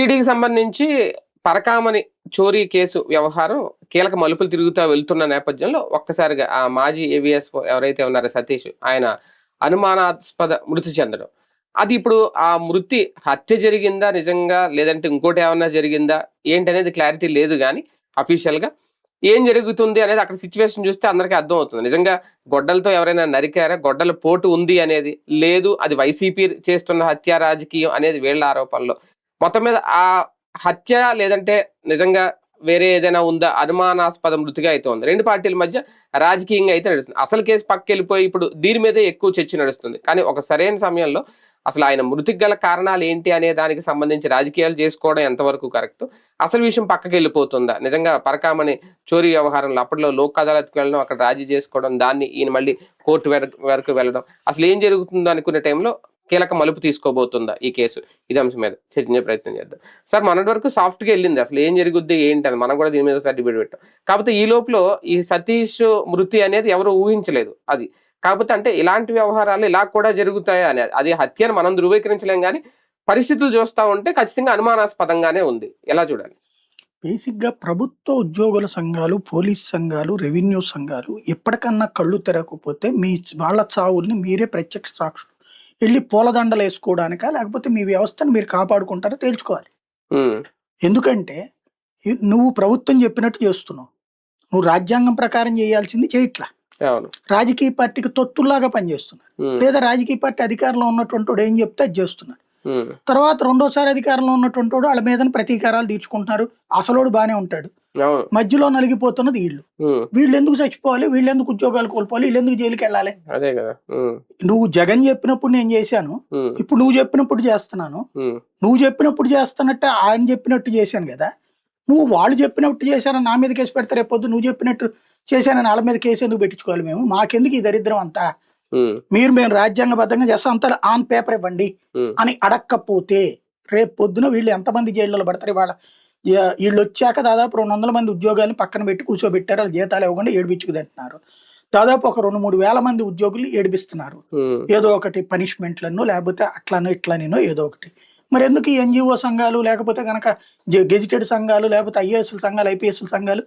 టీటీడీకి సంబంధించి పరకామని చోరీ కేసు వ్యవహారం కీలక మలుపులు తిరుగుతూ వెళ్తున్న నేపథ్యంలో ఒక్కసారిగా ఆ మాజీ ఏవిఎస్ ఎవరైతే ఉన్నారో సతీష్ ఆయన అనుమానాస్పద మృతి చెందడం. అది ఇప్పుడు ఆ మృతి హత్య జరిగిందా నిజంగా? లేదంటే ఇంకోటి ఏమన్నా జరిగిందా? ఏంటి అనేది క్లారిటీ లేదు కానీ అఫీషియల్గా ఏం జరుగుతుంది అనేది అక్కడ సిచ్యువేషన్ చూస్తే అందరికీ అర్థం అవుతుంది. నిజంగా గొడ్డలతో ఎవరైనా నరికారా? గొడ్డల పోటు ఉంది అనేది లేదు. అది వైసీపీ చేస్తున్న హత్య రాజకీయం అనేది వీళ్ళ ఆరోపణలో. మొత్తం మీద ఆ హత్య లేదంటే నిజంగా వేరే ఏదైనా ఉందా? అనుమానాస్పద మృతిగా అయితే ఉంది. రెండు పార్టీల మధ్య రాజకీయంగా అయితే నడుస్తుంది. అసలు కేసు పక్కెళ్ళిపోయి ఇప్పుడు దీని మీదే ఎక్కువ చర్చ నడుస్తుంది. కానీ ఒక సరైన సమయంలో అసలు ఆయన మృతికి గల కారణాలు ఏంటి అనే దానికి సంబంధించి రాజకీయాలు చేసుకోవడం ఎంతవరకు కరెక్ట్? అసలు విషయం పక్కకి వెళ్ళిపోతుందా? నిజంగా పరకామని చోరీ వ్యవహారంలో అప్పట్లో లోక్ అదాలత్కి వెళ్ళడం అక్కడ రాజీ చేసుకోవడం దాన్ని ఈయన మళ్ళీ కోర్టు వరకు వెళ్ళడం అసలు ఏం జరుగుతుందో అనుకునే టైంలో కీలక మలుపు తీసుకోబోతుందా ఈ కేసు? ఇది అంశం మీద చర్చించే ప్రయత్నం చేద్దాం. సార్ మొన్నటి వరకు సాఫ్ట్గా వెళ్ళింది. అసలు ఏం జరుగుద్ది ఏంటి అని మనం కూడా దీని మీద సర్టిఫికేట్ పెట్టాం. కాకపోతే ఈ లోపల ఈ సతీష్ మృతి అనేది ఎవరు ఊహించలేదు అది. కాకపోతే అంటే ఇలాంటి వ్యవహారాలు ఇలా కూడా జరుగుతాయి అని అది హత్యను మనం ధృవీకరించలేం కానీ పరిస్థితులు చూస్తూ ఉంటే ఖచ్చితంగా అనుమానాస్పదంగానే ఉంది. ఎలా చూడాలి? బేసిక్గా ప్రభుత్వ ఉద్యోగుల సంఘాలు పోలీస్ సంఘాలు రెవెన్యూ సంఘాలు ఎప్పటికన్నా కళ్ళు తెరకపోతే మీ వాళ్ళ చావుల్ని మీరే ప్రత్యక్ష సాక్షులు. వెళ్ళి పూలదండలు వేసుకోవడానికా? లేకపోతే మీ వ్యవస్థను మీరు కాపాడుకుంటారో? తేల్చుకోవాలి. ఎందుకంటే నువ్వు ప్రభుత్వం చెప్పినట్టు చేస్తున్నావు. నువ్వు రాజ్యాంగం ప్రకారం చేయాల్సింది చేయట్లా. రాజకీయ పార్టీకి తొత్తుల్లాగా పనిచేస్తున్నారు. ఉమ్, లేదా రాజకీయ పార్టీ అధికారంలో ఉన్నటువంటి వాడు ఏం చెప్తే అది చేస్తున్నారు ఉమ్, తర్వాత రెండోసారి అధికారంలో ఉన్నటువంటి వాడు వాళ్ళ మీద ప్రతీకారాలు తీర్చుకుంటున్నారు. అసలోడు బానే ఉంటాడు. మధ్యలో నలిగిపోతున్నది వీళ్ళు. వీళ్ళు ఎందుకు చచ్చిపోవాలి? వీళ్ళు ఎందుకు ఉద్యోగాలు కోల్పోవాలి? వీళ్ళు ఎందుకు జైలుకి వెళ్ళాలి? అదే కదా. నువ్వు జగన్ చెప్పినప్పుడు నేను చేశాను. ఇప్పుడు నువ్వు చెప్పినప్పుడు చేస్తున్నాను. నువ్వు చెప్పినప్పుడు చేస్తున్నట్టే ఆయన చెప్పినట్టు చేశాను కదా. నువ్వు వాళ్ళు చెప్పినట్టు చేశానని నా మీద కేసు పెడతారు రేపొద్దు నువ్వు చెప్పినట్టు చేశానని వాళ్ళ మీద కేసు ఎందుకు పెట్టించుకోవాలి మేము? మాకెందుకు ఈ దరిద్రం అంతా? మీరు మేము రాజ్యాంగబద్ధంగా చేస్తాం అంతా ఆన్ పేపర్ ఇవ్వండి అని అడక్కపోతే రేపు పొద్దున వీళ్ళు ఎంతమంది జైల్లో పడతారు? వాళ్ళ వీళ్ళు వచ్చాక దాదాపు రెండు వందల మంది ఉద్యోగాలను పక్కన పెట్టి కూర్చోబెట్టారు వాళ్ళ జీతాలు ఇవ్వకుండా ఏడిపించుకు తింటున్నారు దాదాపు ఒక రెండు మూడు వేల మంది ఉద్యోగులు ఏడిపిస్తున్నారు. ఏదో ఒకటి పనిష్మెంట్లను లేకపోతే అట్లనో ఇట్లనో ఏదో ఒకటి. మరి ఎందుకు ఈ ఎన్జిఓ సంఘాలు లేకపోతే కనుక గెజిటెడ్ సంఘాలు లేకపోతే ఐఏఎస్ల సంఘాలు ఐపీఎస్ల సంఘాలు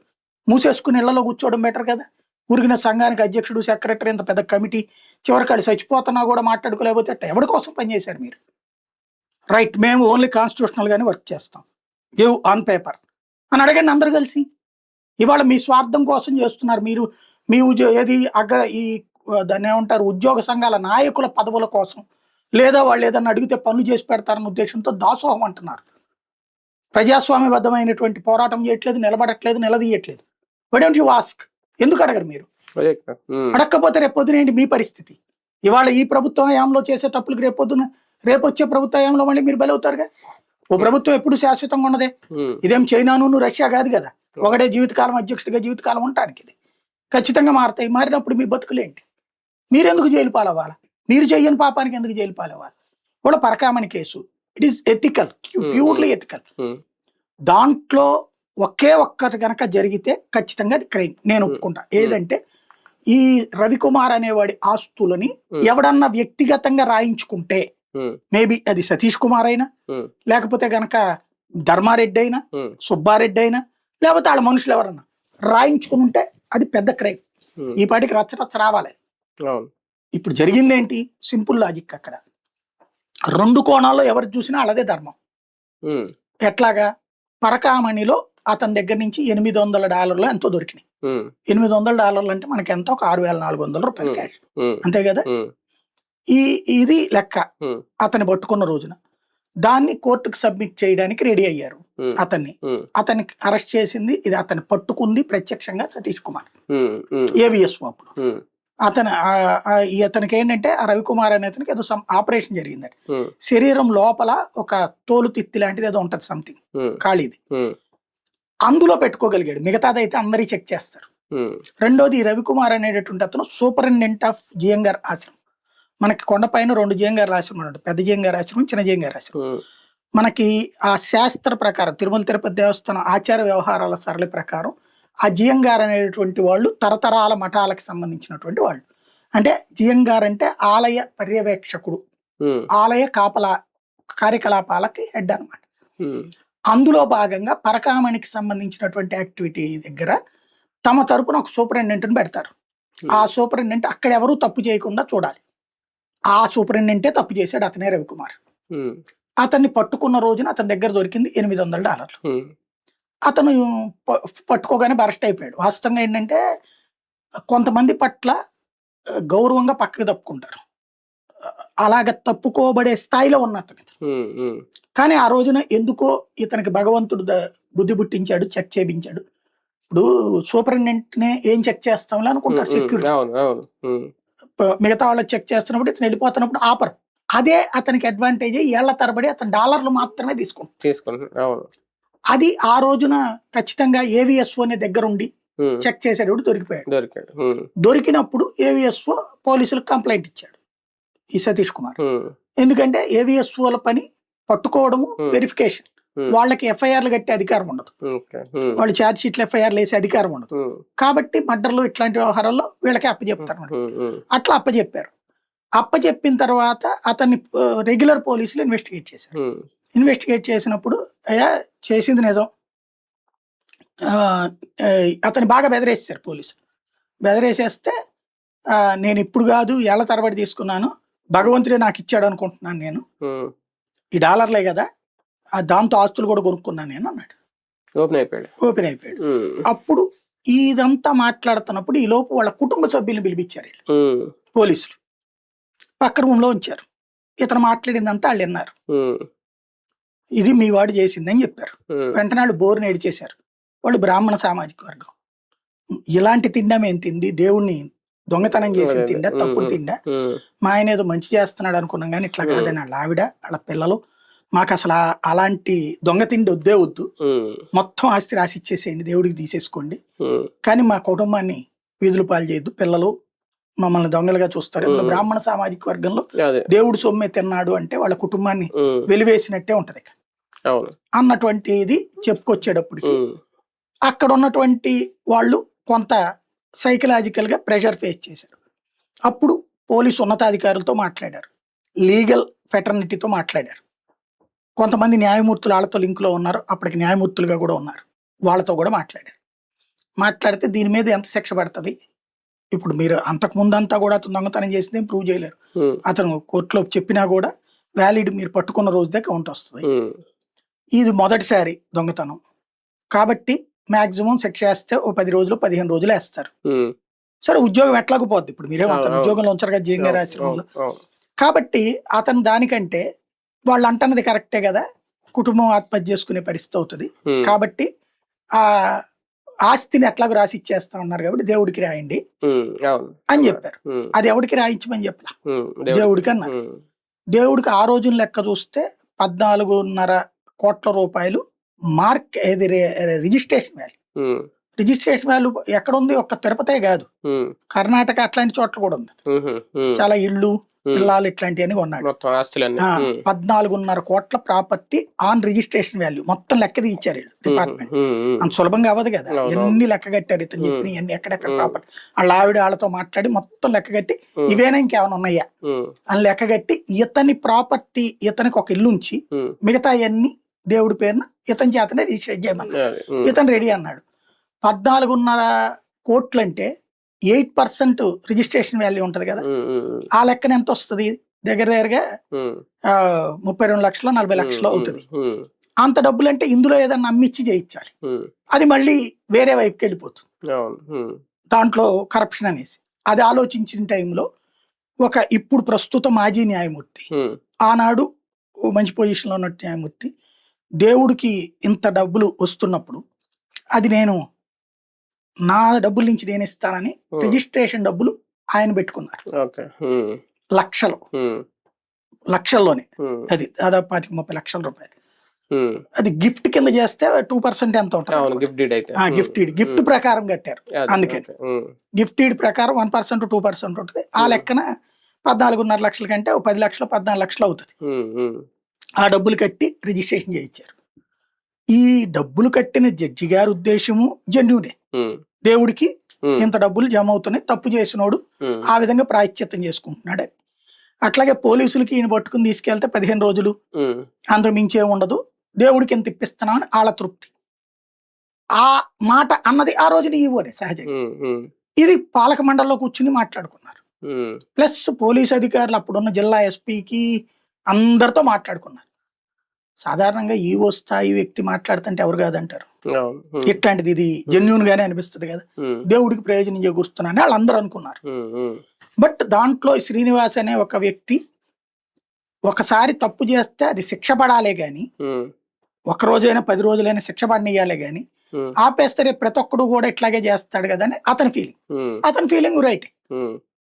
మూసేసుకుని ఇళ్ళలో కూర్చోవడం బెటర్ కదా? ఊరికిన సంఘానికి అధ్యక్షుడు సెక్రటరీ ఇంత పెద్ద కమిటీ చివరికాడు చచ్చిపోతున్నా కూడా మాట్లాడుకోలేకపోతే అట్ట ఎవరి కోసం పనిచేశారు మీరు? రైట్ మేము ఓన్లీ కాన్స్టిట్యూషనల్గానే వర్క్ చేస్తాం. Give on paper. అని అడగండి అందరు కలిసి. ఇవాళ మీ స్వార్థం కోసం చేస్తున్నారు మీరు. మీ ఉద్యో ఏది అగ్ర ఈ దాన్ని ఏమంటారు? ఉద్యోగ సంఘాల నాయకుల పదవుల కోసం. లేదా వాళ్ళు ఏదన్నా అడిగితే పనులు చేసి పెడతారన్న ఉద్దేశంతో దాసోహం అంటున్నారు. ప్రజాస్వామ్యబద్ధమైనటువంటి పోరాటం చేయట్లేదు నిలబడట్లేదు నిలదీయట్లేదు. వడోంట్ యు ఆస్క్ ఎందుకు అడగరు మీరు? అడగకపోతే రేపు పొద్దున ఏంటి మీ పరిస్థితి? ఇవాళ ఈ ప్రభుత్వం హయాంలో చేసే తప్పులకు రేపు పొద్దున రేపు వచ్చే ప్రభుత్వ హయాంలో మళ్ళీ మీరు బలవుతారుగా? ఓ ప్రభుత్వం ఎప్పుడు శాశ్వతంగా ఉన్నదే. ఇదేం చైనాను రష్యా కాదు కదా. ఒకటే జీవితకాలం అధ్యక్షుడిగా జీవితకాలం ఉండటానికి ఇది. ఖచ్చితంగా మారుతాయి. మారినప్పుడు మీ బతుకులేంటి మీరెందుకు జైలు పాలవ్వాలా? మీరు చెయ్యని పాపానికి ఎందుకు జైలు పాలవ్వాలి? కూడా Parakamani case. It is ethical purely ethical దాంట్లో ఒకే ఒక్కటి గనక జరిగితే ఖచ్చితంగా అది క్రైమ్. నేను ఒప్పుకుంటా. ఏదంటే ఈ రవికుమార్ అనేవాడి ఆస్తులని. ఎవడన్నా వ్యక్తిగతంగా రాయించుకుంటే మేబీ అది సతీష్ కుమార్ అయినా లేకపోతే గనక ధర్మారెడ్డి అయినా సుబ్బారెడ్డి అయినా లేకపోతే వాళ్ళ మనుషులు ఎవరన్నా రాయించుకుని ఉంటే అది పెద్ద క్రైమ్. ఈ పాటికి రచ్చ రచ్చ రావాలి. ఇప్పుడు జరిగింది ఏంటి సింపుల్ లాజిక్ అక్కడ. రెండు కోణాల్లో ఎవరు చూసినా వాళ్ళదే ధర్మం. ఎట్లాగా? పరకామణిలో అతని దగ్గర నుంచి ఎనిమిది వందల డాలర్లు ఎంతో దొరికినాయి. ఎనిమిది వందల డాలర్లు అంటే మనకి ఎంత ఒక ఆరు వేల నాలుగు వందల రూపాయలు. క్యాష్ అంతే కదా? ఈ ఇది లెక్క. అతన్ని పట్టుకున్న రోజున. దాన్ని కోర్టుకు సబ్మిట్ చేయడానికి రెడీ అయ్యారు అతన్ని. అతన్ని అరెస్ట్ చేసింది ఇది అతన్ని పట్టుకుంది ప్రత్యక్షంగా సతీష్ కుమార్. ఏవిఎస్ అప్పుడు. అతను అతనికి ఏంటంటే ఆ రవికుమార్ అనే అతనికి ఏదో ఆపరేషన్ జరిగిందట. శరీరం లోపల ఒక తోలు తిత్తి లాంటిది ఏదో ఉంటది సంథింగ్ ఖాళీది. అందులో పెట్టుకోగలిగాడు. మిగతాదైతే అందరి చెక్ చేస్తారు. రెండోది రవికుమార్ అనేటటువంటి అతను సూపరింటెండెంట్ ఆఫ్ జియంగార్ ఆశ్రమం. మనకి కొండపైన రెండు జియంగార్ ఆశ్రమం ఉంటుంది. పెద్ద జియంగార్ ఆశ్రమం చిన్న జియంగార్ ఆశ్రమం. మనకి ఆ శాస్త్ర ప్రకారం తిరుమల తిరుపతి దేవస్థానం ఆచార వ్యవహారాల సరళి ప్రకారం ఆ జియంగార్ అనేటువంటి వాళ్ళు తరతరాల మఠాలకు సంబంధించినటువంటి వాళ్ళు. అంటే జియంగార్ అంటే ఆలయ పర్యవేక్షకుడు. ఆలయ కాపలా కార్యకలాపాలకి హెడ్ అన్నమాట. ఉమ్, అందులో భాగంగా పరకామణికి సంబంధించినటువంటి యాక్టివిటీ దగ్గర తమ తరపున ఒక సూపరింటెండెంట్ని పెడతారు. ఆ సూపరింటెండెంట్ అక్కడ ఎవరు తప్పు చేయకుండా చూడాలి. ఆ సూపరింటెండెంటే తప్పు చేశాడు అతనే రవికుమార్. అతన్ని పట్టుకున్న రోజున అతని దగ్గర దొరికింది ఎనిమిది వందల డాలర్లు. అతను పట్టుకోగానే అరెస్ట్ అయిపోయాడు. వాస్తవంగా ఏంటంటే కొంతమంది పట్ల గౌరవంగా పక్కకు తప్పుకుంటారు. అలాగ తప్పుకోబడే స్థాయిలో ఉన్న అతను. కానీ ఆ రోజున ఎందుకో ఇతనికి భగవంతుడు బుద్ధి పుట్టించాడు చెక్ చేయించాడు ఇప్పుడు సూపరింటెండెంట్ నే ఏం చెక్ చేస్తాంలే అనుకుంటారు సెక్యూరిటీ. మిగతా వాళ్ళు చెక్ చేస్తున్నప్పుడు ఇతను వెళ్ళిపోతున్నప్పుడు ఆపరు. అదే అతనికి అడ్వాంటేజ్ ఏళ్ళ తరబడి అతను డాలర్లు మాత్రమే తీసుకుంటాడు. అది ఆ రోజున ఖచ్చితంగా ఏవిఎస్ఓ నే దగ్గరుండి ఉమ్, చెక్ చేసేటప్పుడు దొరికిపోయాడు. దొరికినప్పుడు ఏవిఎస్ఓ పోలీసులకు కంప్లైంట్ ఇచ్చాడు. ఈ సతీష్ కుమార్. ఎందుకంటే ఏవిఎస్ఓల పని పట్టుకోవడము. వెరిఫికేషన్. వాళ్ళకి ఎఫ్ఐఆర్లు కట్టే అధికారం ఉండదు. వాళ్ళు ఛార్జ్ షీట్లు ఎఫ్ఐఆర్లు వేసే అధికారం ఉండదు. కాబట్టి మర్డర్లు ఇట్లాంటి వ్యవహారాల్లో వీళ్ళకి అప్పచెప్తారు అట్లా అప్పచెప్పారు. అప్పచెప్పిన తర్వాత అతన్ని రెగ్యులర్ పోలీసులు ఇన్వెస్టిగేట్ చేశారు. ఇన్వెస్టిగేట్ చేసినప్పుడు అయ్యా చేసింది నిజం. అతన్ని బాగా బెదిరేసారు పోలీసులు. బెదిరేసేస్తే నేను ఇప్పుడు కాదు ఏళ్ళ తరబడి తీసుకున్నాను. భగవంతుడే నాకు ఇచ్చాడు అనుకుంటున్నాను నేను. ఈ డాలర్లే కదా ఆ దాంతో ఆస్తులు కూడా కొనుక్కున్నాను నేను అన్నాడు. ఓపెన్ అయిపోయాడు. ఓపెన్ అయిపోయాడు. అప్పుడు ఇదంతా మాట్లాడుతున్నప్పుడు ఈ లోపు వాళ్ళ కుటుంబ సభ్యులను పిలిపించారు వీళ్ళు. పోలీసులు. పక్క రూమ్లో ఉంచారు. ఇతను మాట్లాడిందంతా వాళ్ళు విన్నారు. ఇది మీ వాడు చేసిందని చెప్పారు. వెంటనే వాళ్ళు బోరుని ఏడిచేశారు. వాళ్ళు బ్రాహ్మణ సామాజిక వర్గం. ఇలాంటి తిండా మేము తింది? దేవుణ్ణి దొంగతనం చేసిన అదే, తిండా. తప్పుడు తిండా. మా ఆయన ఏదో మంచి చేస్తున్నాడు అనుకున్నాం కానీ ఇట్లా. కాదని వాళ్ళ ఆవిడ వాళ్ళ పిల్లలు. మాకు అసలు అలాంటి దొంగ తిండి వద్దే వద్దు. మొత్తం ఆస్తి రాసి ఇచ్చేసేయండి దేవుడికి తీసేసుకోండి. కానీ మా కుటుంబాన్ని వీధులు పాలు చేయొద్దు. పిల్లలు మమ్మల్ని దొంగలుగా చూస్తారు. బ్రాహ్మణ సామాజిక వర్గంలో దేవుడు సొమ్మె తిన్నాడు అంటే వాళ్ళ కుటుంబాన్ని వెలివేసినట్టే ఉంటది ఇక. అవును. అన్నటువంటిది చెప్పుకొచ్చేటప్పటికి అక్కడ ఉన్నటువంటి వాళ్ళు కొంత సైకలాజికల్గా ప్రెషర్ ఫేస్ చేశారు. అప్పుడు పోలీసు ఉన్నతాధికారులతో మాట్లాడారు. లీగల్ ఫెటర్నిటీతో మాట్లాడారు. కొంతమంది న్యాయమూర్తులు వాళ్ళతో లింకులో ఉన్నారు. అప్పటికి న్యాయమూర్తులుగా కూడా ఉన్నారు. వాళ్ళతో కూడా మాట్లాడారు. మాట్లాడితే దీని మీద ఎంత శిక్ష పడుతుంది? ఇప్పుడు మీరు అంతకు ముందంతా కూడా అతను దొంగతనం చేసింది ప్రూవ్ చేయలేరు. అతను కోర్టులో చెప్పినా కూడా వ్యాలిడ్ మీరు పట్టుకున్న రోజుదే కౌంట్ వస్తుంది. ఇది మొదటిసారి దొంగతనం. కాబట్టి మాక్సిమం శిక్ష వేస్తే ఓ పది రోజులు పదిహేను రోజులు వేస్తారు. సరే ఉద్యోగం ఎట్లాగో పోద్ది. ఇప్పుడు మీరే అవును. ఉద్యోగంలో ఉంచారు కదా రాష్ట్రంలో అవును, కాబట్టి అతను దానికంటే వాళ్ళు అంటున్నది కరెక్టే కదా కుటుంబం ఆత్మహత్య చేసుకునే పరిస్థితి అవుతుంది. కాబట్టి ఆ ఆస్తిని ఎట్లాగో రాసి ఇచ్చేస్తా ఉన్నారు కాబట్టి దేవుడికి రాయండి. అని చెప్పారు. అది ఎవరికి రాయించమని చెప్పలా? దేవుడికి. అన్నారు. దేవుడికి ఆ రోజున లెక్క చూస్తే పద్నాలుగున్నర కోట్ల రూపాయలు మార్క్ ఏది రిజిస్ట్రేషన్ వాల్యూ. రిజిస్ట్రేషన్ వాల్యూ ఎక్కడ ఉంది ఒక్క తిరుపతే కాదు. కర్ణాటక అట్లాంటి చోట్ల కూడా ఉంది. చాలా ఇళ్ళు పిల్లలు ఇట్లాంటివన్నీ కొన్నాడు. ఉమ్, పద్నాలుగున్నర కోట్ల ప్రాపర్టీ ఆన్ రిజిస్ట్రేషన్ వాల్యూ. మొత్తం లెక్కది ఇచ్చారు డిపార్ట్మెంట్. అంత సులభంగా అవ్వదు కదా. ఎన్ని లెక్క కట్టారు ఇతను. చెప్పిన ఎన్ని ఎక్కడెక్కడ. ప్రాపర్టీ. వాళ్ళ ఆవిడ వాళ్ళతో మాట్లాడి మొత్తం లెక్క కట్టి ఇవేనా ఇంకేమైనా ఉన్నాయా? అని లెక్క కట్టి ఇతని ప్రాపర్టీ ఇతనికి ఒక ఇల్లు ఉంచి మిగతా అన్ని దేవుడి పేరున ఇతని చేతనే రిజిస్టర్ చేయమన్నారు అదే, ఉమ్, ఇతను రెడీ అన్నాడు. పద్నాలుగున్నర కోట్లు అంటే ఎయిట్ పర్సెంట్ రిజిస్ట్రేషన్ వాల్యూ ఉంటది కదా. ఆ లెక్కన ఎంత వస్తుంది? దగ్గర దగ్గరగా ముప్పై రెండు లక్షలు నలభై లక్షలు అవుతుంది. అంత డబ్బులు అంటే ఇందులో ఏదన్నా అమ్మిచ్చి చేయించాలి. అది మళ్ళీ వేరే వైపుకి వెళ్ళిపోతుంది. దాంట్లో కరప్షన్ అనేసి. అది ఆలోచించిన టైంలో ఒక ఇప్పుడు ప్రస్తుత మాజీ న్యాయమూర్తి ఆనాడు మంచి పొజిషన్లో ఉన్న న్యాయమూర్తి దేవుడికి ఇంత డబ్బులు వస్తున్నప్పుడు అది నేను నా డబ్బుల నుంచి నేను ఇస్తానని రిజిస్ట్రేషన్ డబ్బులు ఆయన పెట్టుకున్నారు. లక్షలు. లక్షల్లోనే. అది దాదాపు పాతిక ముప్పై లక్షల రూపాయలు. అది గిఫ్ట్ కింద చేస్తే టూ పర్సెంట్ ఎంత ఉంటుంది గిఫ్ట్ డీడ్ గిఫ్ట్ ప్రకారం కట్టారు. అదే, అందుకని. ఓకే, ఉమ్, గిఫ్ట్ ఈడ్ ప్రకారం వన్ పర్సెంట్ టూ పర్సెంట్ ఉంటుంది. ఆ. లెక్కన పద్నాలుగున్నర లక్షల కంటే పది లక్షలు పద్నాలుగు లక్షలు అవుతుంది. ఆ డబ్బులు కట్టి రిజిస్ట్రేషన్ చేయించారు. ఈ డబ్బులు కట్టిన జడ్జి గారి ఉద్దేశము జెన్యునే దేవుడికి ఇంత డబ్బులు జమ అవుతున్నాయి తప్పు చేసినోడు ఆ విధంగా ప్రాయశ్చిత్తం చేసుకుంటున్నాడు. అని అట్లాగే పోలీసులకి ఈయన పట్టుకుని తీసుకెళ్తే పదిహేను రోజులు అంత మించే ఉండదు. దేవుడికి ఎంత ఇప్పిస్తున్నామని వాళ్ళ తృప్తి. ఆ మాట అన్నది ఆ రోజున ఈవోనే సహజంగా. ఇది పాలక మండలిలో కూర్చుని మాట్లాడుకున్నారు. ప్లస్ పోలీస్ అధికారులు అప్పుడున్న జిల్లా ఎస్పీకి అందరితో మాట్లాడుకున్నారు. సాధారణంగా ఈవో స్థాయి వ్యక్తి మాట్లాడుతుంటే ఎవరు కాదంటారు. ఇట్లాంటిది ఇది జెన్యున్ గానే అనిపిస్తుంది కదా. దేవుడికి ప్రయోజనం చేకూరుస్తున్నానని వాళ్ళందరూ అనుకున్నారు. బట్ దాంట్లో శ్రీనివాస్ అనే ఒక వ్యక్తి ఒకసారి తప్పు చేస్తే అది శిక్ష పడాలే గాని ఒక రోజైనా పది రోజులైనా శిక్ష పడనియాలే గాని ఆపేస్తే రేపు ప్రతి ఒక్కడు కూడా ఇట్లాగే చేస్తాడు కదా అని అతని ఫీలింగ్. అతని ఫీలింగ్ రైట్.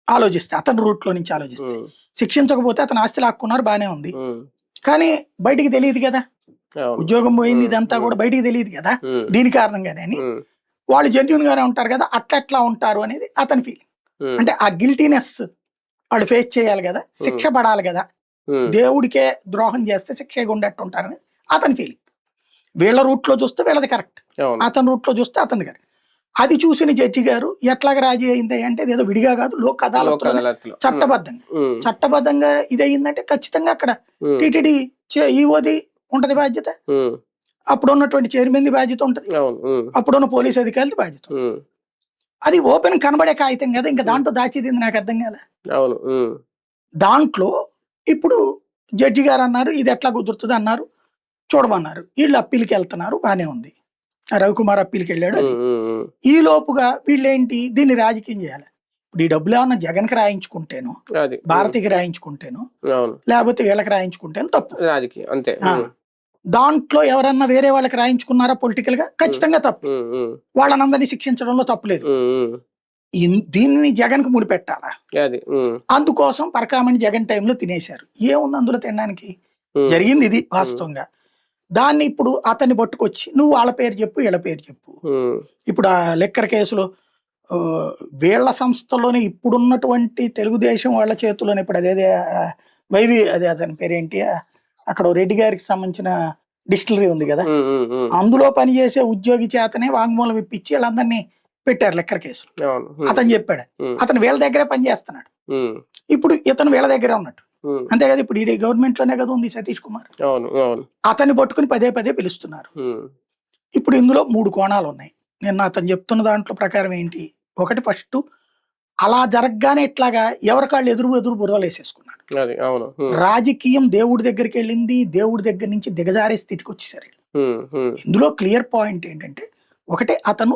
ఆలోచిస్తే అతని రూట్లో నుంచి ఆలోచిస్తే. శిక్షించకపోతే అతను ఆస్తి లాక్కున్నారు బానే ఉంది. కానీ బయటికి తెలియదు కదా. ఉద్యోగం పోయింది ఇదంతా. కూడా బయటికి తెలియదు కదా. దీని కారణంగానే అని వాళ్ళు జెన్యున్ గానే ఉంటారు కదా అట్లా ఉంటారు అనేది అతని ఫీలింగ్ అంటే ఆ గిల్టీనెస్ వాళ్ళు ఫేస్ చేయాలి కదా శిక్ష పడాలి కదా. దేవుడికే ద్రోహం చేస్తే శిక్ష ఉండట్టు ఉంటారని అతని ఫీలింగ్ వీళ్ళ రూట్లో చూస్తే వీళ్ళది కరెక్ట్ అతని రూట్లో చూస్తే అతని కరెక్ట్ అది చూసిన జడ్జి గారు ఎట్లాగ రాజీ అయింది అంటే ఏదో విడిగా కాదు లోక్ అదాలత్లో. చట్టబద్ధంగా. చట్టబద్ధంగా ఇది అయిందంటే ఖచ్చితంగా అక్కడ టిటిడి ఈఓది ఉంటది బాధ్యత. అప్పుడు ఉన్నటువంటి చైర్మన్ ది బాధ్యత ఉంటది. అప్పుడున్న పోలీస్ అధికారులది బాధ్యత అది ఓపెన్ కనబడే కాగితం కదా ఇంకా దాంట్లో దాచేది నాకు అర్థం కాలే. ఉమ్, దాంట్లో ఇప్పుడు జడ్జి గారు అన్నారు ఇది ఎట్లా కుదురుతుంది అన్నారు చూడమన్నారు. వీళ్ళు అప్పీల్కి వెళ్తున్నారు బానే ఉంది. రవికుమార్ అప్పీల్కి వెళ్ళాడు ఈ లోపుగా వీళ్ళేంటి? దీన్ని రాజకీయం చేయాలి. ఇప్పుడు ఈ డబ్బులు ఏమన్నా జగన్కి రాయించుకుంటేను భారతికి రాయించుకుంటేను లేకపోతే వీళ్ళకి రాయించుకుంటేను తప్పు. రాజకీయం అంతే. దాంట్లో ఎవరన్నా వేరే వాళ్ళకి రాయించుకున్నారా పొలిటికల్గా ఖచ్చితంగా తప్పు. వాళ్ళనందరినీ శిక్షించడంలో తప్పు లేదు. ఉమ్, ఉమ్, ఇన్- దీన్ని జగన్కు ముడిపెట్టాలా అందుకోసం పరకామణి జగన్ టైంలో తినేశారు. ఏముంది అందులో తినడానికి? జరిగింది ఇది వాస్తవంగా. దాన్ని ఇప్పుడు అతన్ని పట్టుకొచ్చి నువ్వు వాళ్ళ పేరు చెప్పు వీళ్ళ పేరు చెప్పు. ఇప్పుడు ఆ లెక్కర్ కేసులో వీళ్ళ సంస్థలోనే ఇప్పుడున్నటువంటి తెలుగుదేశం వాళ్ళ చేతిలోనే ఇప్పుడు అదేదే వైవి అదే అతని పేరేంటి అక్కడ రెడ్డి గారికి సంబంధించిన డిస్టిలరీ ఉంది కదా. అందులో పనిచేసే ఉద్యోగి చేతనే వాంగ్మూలం ఇప్పించి వీళ్ళందరినీ పెట్టారు లెక్కర్ కేసు అవును. ఉమ్, అతను చెప్పాడు. అతను వీళ్ళ దగ్గరే పనిచేస్తున్నాడు. ఇప్పుడు ఇతను వీళ్ళ దగ్గరే ఉన్నట్టు. అంతే కదా ఇప్పుడు ఈ గవర్నమెంట్లోనే కదా ఉంది సతీష్ కుమార్. అతన్ని పట్టుకుని పదే పదే పిలుస్తున్నారు. ఇప్పుడు ఇందులో మూడు కోణాలు ఉన్నాయి. నిన్న అతను చెప్తున్న దాంట్లో ప్రకారం ఏంటి? ఒకటి ఫస్ట్ అలా జరగగానే ఇట్లాగా ఎవరికాళ్ళు ఎదురు ఎదురు బుర్రలు వేసేసుకున్నాడు. రాజకీయం దేవుడి దగ్గరికి వెళ్ళింది దేవుడి దగ్గర నుంచి దిగజారే స్థితికి వచ్చేసారు ఇందులో క్లియర్ పాయింట్ ఏంటంటే ఒకటి అతను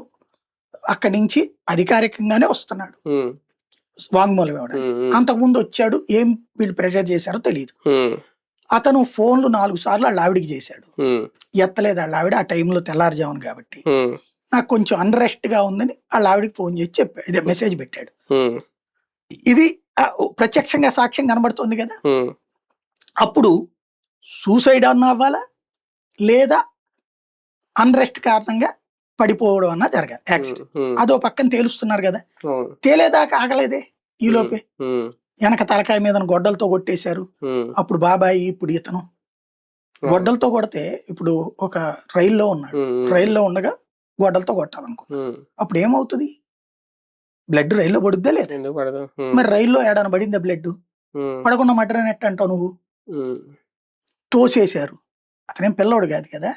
అక్కడి నుంచి అధికారికంగానే వస్తున్నాడు. వాంగ్మూలం ఇవ్వడానికి అంతకుముందు వచ్చాడు ఏం వీళ్ళు ప్రెషర్ చేశారో తెలియదు అతను ఫోన్లు నాలుగు సార్లు వాళ్ళ ఆవిడికి చేశాడు. ఎత్తలేదు వాళ్ళ ఆవిడ ఆ టైంలో తెల్లారుజామున కాబట్టి. నాకు కొంచెం అన్రెస్ట్గా ఉందని వాళ్ళ ఆవిడకి ఫోన్ చేసి చెప్పాడు ఇదే మెసేజ్ పెట్టాడు. ఇది ప్రత్యక్షంగా సాక్ష్యం కనబడుతుంది కదా. అప్పుడు సూసైడ్ అన్న అవ్వాలా లేదా అన్రెస్ట్ కారణంగా పడిపోవడం అన్నా జరగాలి. యాక్సిడెంట్ అదో పక్కన తేలుస్తున్నారు కదా. తేలేదాకా ఆగలేదే ఈ లోపే. వెనక తలకాయ మీద గొడ్డలతో కొట్టేశారు. అప్పుడు బాబాయి ఇప్పుడు ఇతను. గొడ్డలతో కొడితే ఇప్పుడు ఒక రైల్లో ఉన్నాడు. రైల్లో ఉండగా గొడ్డలతో కొట్టాలనుకో. ఉమ్, అప్పుడు ఏమవుతుంది? బ్లడ్ రైల్లో పడుద్దా లేదా? మరి రైల్లో ఏడాన పడిందా బ్లడ్? పడకుండా మటర్ ఎట్ట అంటావు నువ్వు. తోసేశారు. అతనేం పిల్లోడు కాదు కదా.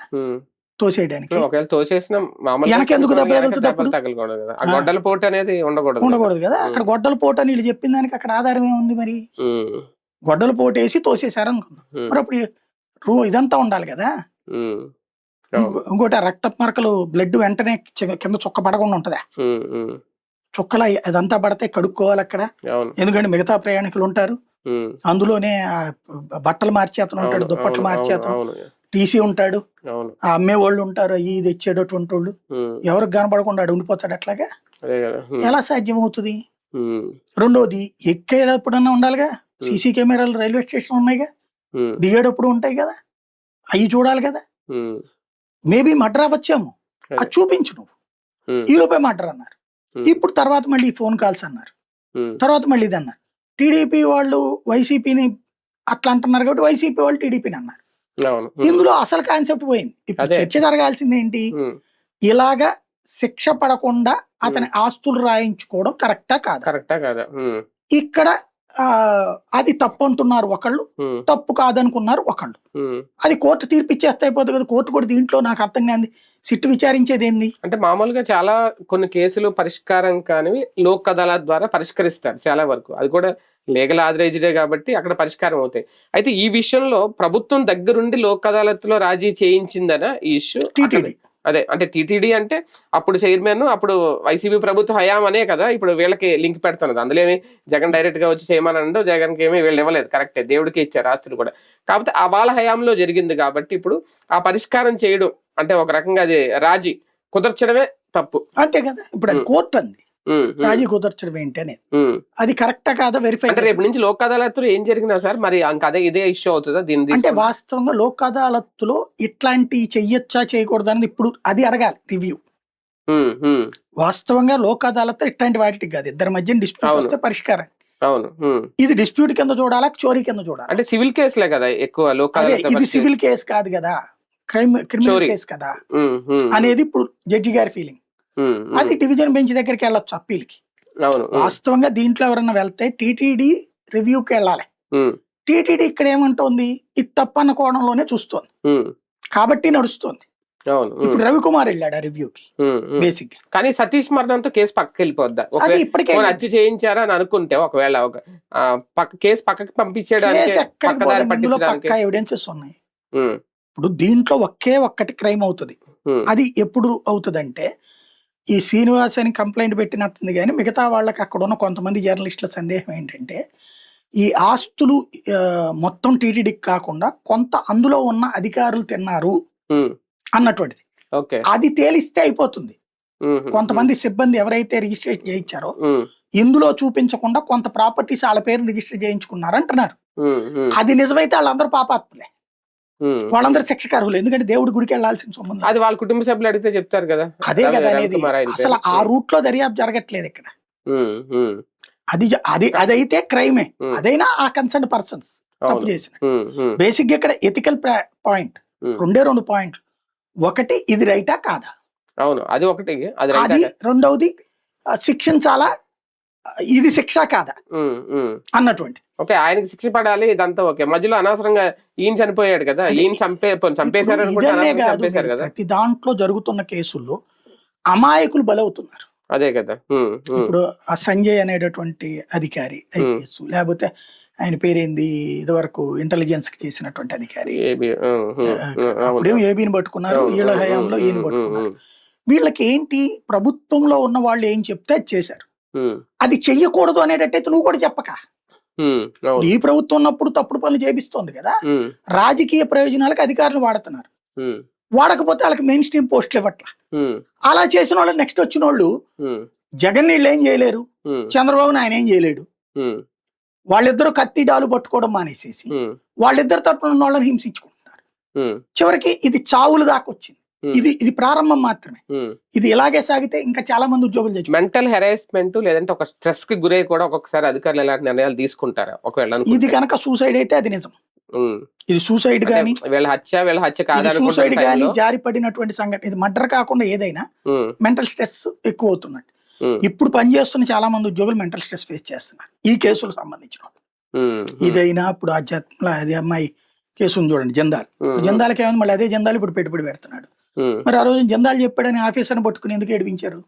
తోసేయడానికి. ఒకవేళ తోసేసిన వెనక ఎందుకు దెబ్బ తగులుతుంది అప్పుడు? కదా. ఆ. గొడ్డల పోటు అనేది ఉండకూడదు ఉండకూడదు కదా. అక్కడ గొడ్డల పోటు అని వీళ్ళు చెప్పిన దానికి అక్కడ ఆధారం ఏముంది మరి? గొడ్డల పోటు వేసి తోసేశారు అనుకుందాం మరి అప్పుడు రూ ఇదంతా ఉండాలి కదా. ఇంకోటి ఆ రక్తపు మరకలు బ్లడ్ వెంటనే కింద చుక్క పడకుండా ఉంటదా? చుక్కల అదంతా పడితే కడుక్కోవాలి అక్కడ. ఎందుకంటే మిగతా ప్రయాణికులు ఉంటారు. అందులోనే బట్టలు మార్చే అతను ఉంటాడు దుప్పట్లు అవును, టీసీ ఉంటాడు. ఆ అమ్మే వాళ్ళు ఉంటారు అయ్యి ఇది తెచ్చేటటువంటి వాళ్ళు. ఎవరికి కనపడకుండా ఉండిపోతాడు అట్లాగా? ఎలా సాధ్యం అవుతుంది రెండోది ఎక్కేటప్పుడన్నా ఉండాలిగా? సీసీ కెమెరాలు రైల్వే స్టేషన్ ఉన్నాయిగా? దిగేటప్పుడు ఉంటాయి కదా? అవి చూడాలి కదా? మేబీ మర్డర్ అవ్వచ్చేమో. అది. చూపించు నువ్వు. ఉమ్, ఈ లోపే మర్డర్ అన్నారు. ఇప్పుడు తర్వాత మళ్ళీ ఫోన్ కాల్స్ అన్నారు. తర్వాత మళ్ళీ ఇది అన్నారు. టీడీపీ వాళ్ళు వైసీపీని అట్లా అంటున్నారు కాబట్టి వైసీపీ వాళ్ళు టీడీపీని అన్నారు. ఇందులో అసలు కాన్సెప్ట్ పోయింది. ఇప్పుడు. చర్చ జరగాల్సింది ఏంటి? ఇలాగా శిక్ష పడకుండా అతని ఆస్తులు రాయించుకోవడం కరెక్టా కాదా? కరెక్టా కాదా? ఇక్కడ ఆ, అది తప్పు అంటున్నారు ఒకళ్ళు తప్పు కాదనుకున్నారు ఒకళ్ళు. అది కోర్టు తీర్పు ఇచ్చేస్తే అయిపోతుంది కదా. కోర్టు కూడా దీంట్లో నాకు అర్థం కాదు సిట్టు విచారించేది ఏంది? అంటే మామూలుగా చాలా కొన్ని కేసులు పరిష్కారం కానివి లోక్ అదాలత్ ద్వారా పరిష్కరిస్తారు చాలా వరకు. అది కూడా లీగల్ ఆథరైజ్డే కాబట్టి అక్కడ పరిష్కారం అవుతాయి. అయితే ఈ విషయంలో ప్రభుత్వం దగ్గరుండి లోక్ అదాలత్లో రాజీ చేయించిందన ఈ ఇష్యూ టీటీడీ. అదే అంటే టీటీడీ అంటే అప్పుడు చైర్మన్ అప్పుడు వైసీపీ ప్రభుత్వ హయాం అనే కదా ఇప్పుడు వీళ్ళకి లింక్ పెడుతున్నది. అందులో ఏమి జగన్ డైరెక్ట్గా వచ్చి చేయమని అండు జగన్కి ఏమి వీళ్ళు ఇవ్వలేదు. కరెక్టే దేవుడికి ఇచ్చారు ఆస్తులు కూడా. కాకపోతే ఆ వాళ్ళ హయాంలో జరిగింది కాబట్టి ఇప్పుడు ఆ పరిష్కారం చేయడం అంటే ఒక రకంగా అది రాజీ కుదర్చడమే తప్పు. అంతే కదా ఇప్పుడు. కోర్టు అంది. రాజీ కుదర్చడం ఏంటి అనేది ఉమ్. అది కరెక్టా కాదా వెరిఫై రేపు నుంచి లోక్ అదాలత్లో ఏం జరిగినా సార్ మరి అదే ఇదే ఇష్యూ అవుతుందా దీని అంటే? వాస్తవంగా లోక్ అదాలత్తులో ఇట్లాంటి చెయ్యొచ్చా చేయకూడదు అనేది ఇప్పుడు అది అడగాలి రివ్యూ వాస్తవంగా లోక్ అదాలత్ ఇట్లాంటి వాటికి కాదు ఇద్దరి మధ్య డిస్ప్యూట్. వస్తే పరిష్కారం అవును. ఇది డిస్ప్యూట్ కింద చూడాలా చోరీ కింద చూడాలి అంటే సివిల్ కేసులే కదా ఎక్కువ లోక్ ఇది. సివిల్ కేసు కాదు కదా క్రైమ్ క్రిమినల్. కేసు కదా అనేది ఇప్పుడు జడ్జి గారి ఫీలింగ్. అది డివిజన్ బెంచ్ దగ్గరికి వెళ్ళొచ్చు అప్పీల్కి. వాస్తవంగా దీంట్లో ఎవరన్నా వెళ్తే టీటీడీ రివ్యూకి వెళ్ళాలి. టీటీడీ ఇక్కడ ఏమంటోంది? ఇది తప్పన్న కోణంలోనే చూస్తోంది. కాబట్టి నడుస్తోంది. ఇప్పుడు రవికుమార్ వెళ్ళాడు ఆ రివ్యూకి. బేసిక్ కానీ సతీష్ మరణంతో కేసు పక్కకి వెళ్ళిపోద్దా? ఇప్పటికే హత్య చేయించారా అని అనుకుంటే ఒకవేళ ఒక కేసు పక్కకి పంపించేయడానికి పక్కా ఎవిడెన్సెస్ ఉన్నాయి. ఇప్పుడు దీంట్లో ఒకే ఒక్కటి క్రైమ్ అవుతుంది. అది ఎప్పుడు అవుతుందంటే ఈ శ్రీనివాస్ అని కంప్లైంట్ పెట్టినట్టుంది కానీ మిగతా వాళ్ళకి అక్కడ ఉన్న కొంతమంది జర్నలిస్టుల సందేహం ఏంటంటే ఈ ఆస్తులు మొత్తం టీటీడీకి కాకుండా కొంత అందులో ఉన్న అధికారులు తిన్నారు అన్నటువంటిది. అది తేలిస్తే అయిపోతుంది. కొంతమంది సిబ్బంది ఎవరైతే రిజిస్ట్రేట్ చేయించారో ఇందులో చూపించకుండా కొంత ప్రాపర్టీస్ వాళ్ళ పేరు రిజిస్టర్ చేయించుకున్నారు అంటున్నారు అది నిజమైతే వాళ్ళందరూ పాపాత్ములే. వాళ్ళందరూ శిక్షకారులు ఎందుకంటే దేవుడి గుడికి వెళ్ళాల్సిన సంబంధం అది వాళ్ళ కుటుంబ సభ్యులు అడిగితే చెప్తారు కదా. అదే కదా అనేది. అసలు. ఆ రూట్లో దర్యాప్తు జరగట్లేదు ఇక్కడ. అది అది అదైతే క్రైమే. అదైనా ఆ కన్సర్న్ పర్సన్స్ తప్పు చేసిన. బేసిక్గా ఇక్కడ ఎథికల్ పాయింట్. రెండే రెండు పాయింట్లు. ఒకటి ఇది రైటా కాదా? అవును అది ఒకటి అది రెండవది శిక్షించాలా? ఇది శిక్ష కాదా? అన్నటువంటి ఓకే ఆయనకి శిక్ష పడాలి ఇదంతా ఓకే. మధ్యలో అనవసరంగా ఈయన చనిపోయాడు కదా. ఈయన చంపే చంపేశారు కాదు చంపేశారు మీరు కదా. ప్రతి దాంట్లో జరుగుతున్న కేసుల్లో అమాయకులు బలవుతున్నారు. అదే కదా. ఇప్పుడు ఆ సంజయ్ అనేటటువంటి అధికారి ఐపీఎస్ లేకపోతే ఆయన పేరేంది ఇదివరకు ఇంటెలిజెన్స్కి చేసినటువంటి అధికారి. ఏబీని పట్టుకున్నారు? వీళ్ళ హయాంలో ఈయన పట్టుకున్నారు. వీళ్ళకి ఏంటి ప్రభుత్వంలో ఉన్న వాళ్ళు ఏం చెప్తే అది చేశారు. అది చెయ్యకూడదు అనేటట్టయితే నువ్వు కూడా చెప్పక. ఈ ప్రభుత్వం ఉన్నప్పుడు తప్పుడు పనులు చేపిస్తోంది కదా. రాజకీయ ప్రయోజనాలకు అధికారులు వాడుతున్నారు. వాడకపోతే వాళ్ళకి మెయిన్ స్ట్రీమ్ పోస్టులు ఇవ్వట్ల. అలా చేసిన వాళ్ళు నెక్స్ట్ వచ్చిన వాళ్ళు జగన్ వీళ్ళు ఏం చేయలేరు. ఉమ్, చంద్రబాబుని ఆయన ఏం చేయలేడు. వాళ్ళిద్దరూ కత్తి డాలు పట్టుకోవడం మానేసేసి వాళ్ళిద్దరు తరపున ఉన్న వాళ్ళని హింసించుకుంటున్నారు చివరికి ఇది చావులు దాకా వచ్చింది ఇది ఇది ప్రారంభం మాత్రమే. ఇది ఇలాగే సాగితే ఇంకా చాలా మంది ఉద్యోగులు తెచ్చు మెంటల్ హెరాస్మెంట్ లేదంటే ఒక స్ట్రెస్కి గురై కూడా ఒక్కొక్కసారి అధికారులు ఎలాంటి నిర్ణయాలు తీసుకుంటారా ఒకవేళ ఇది కనుక సూసైడ్ అయితే అది నిజం. ఇది సూసైడ్ గాని వీళ్ళ హత్య వీళ్ళ హత్య కాదనుకుంటున్న సూసైడ్ గాని టైంలో, జారి పడినటువంటి సంఘటన ఇది మర్డర్ కాకుండా ఏదైనా మెంటల్ స్ట్రెస్ ఎక్కువ అవుతున్నట్టు ఇప్పుడు పనిచేస్తున్న చాలా మంది ఉద్యోగులు మెంటల్ స్ట్రెస్ ఫేస్ చేస్తున్నారు. ఈ కేసులకు సంబంధించిన ఇదైనా ఇప్పుడు ఆధ్యాత్మ అది అమ్మాయి కేసు ఉంది చూడండి జందాల్. జందాలకి ఏమైంది? మళ్ళీ అదే జందాలు ఇప్పుడు పెట్టుబడి పెడుతున్నాడు. మరి ఆ రోజు జందాలు చెప్పాడని ఆఫీసర్ని పట్టుకుని ఎందుకు ఏడిపించారు?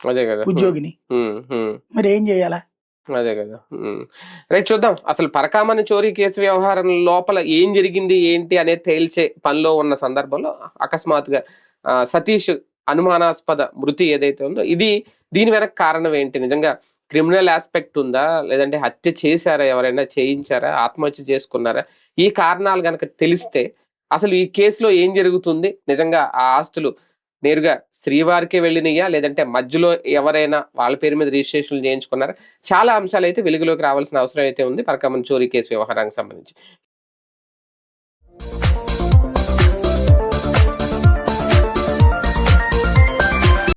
అదే కదా. ఉద్యోగిని. మరి ఏం చేయాలా? అదే కదా. రైట్ చూద్దాం. అసలు పరకామణి చోరీ కేసు వ్యవహారం లోపల ఏం జరిగింది ఏంటి అనేది తేల్చే పనిలో ఉన్న సందర్భంలో అకస్మాత్తుగా ఆ, సతీష్ అనుమానాస్పద మృతి ఏదైతే ఉందో ఇది దీని వెనక కారణం ఏంటి? నిజంగా క్రిమినల్ ఆస్పెక్ట్ ఉందా? లేదంటే హత్య చేశారా? ఎవరైనా చేయించారా? ఆత్మహత్య చేసుకున్నారా? ఈ కారణాలు గనక తెలిస్తే అసలు ఈ కేసులో ఏం జరుగుతుంది? నిజంగా ఆ ఆస్తులు నేరుగా శ్రీవారికే వెళ్ళినయా? లేదంటే మధ్యలో ఎవరైనా వాళ్ళ పేరు మీద రిజిస్ట్రేషన్ చేయించుకున్నారా? చాలా అంశాలు అయితే వెలుగులోకి రావాల్సిన అవసరం అయితే ఉంది. పరకమన్ చోరీ కేసు వ్యవహారానికి సంబంధించి.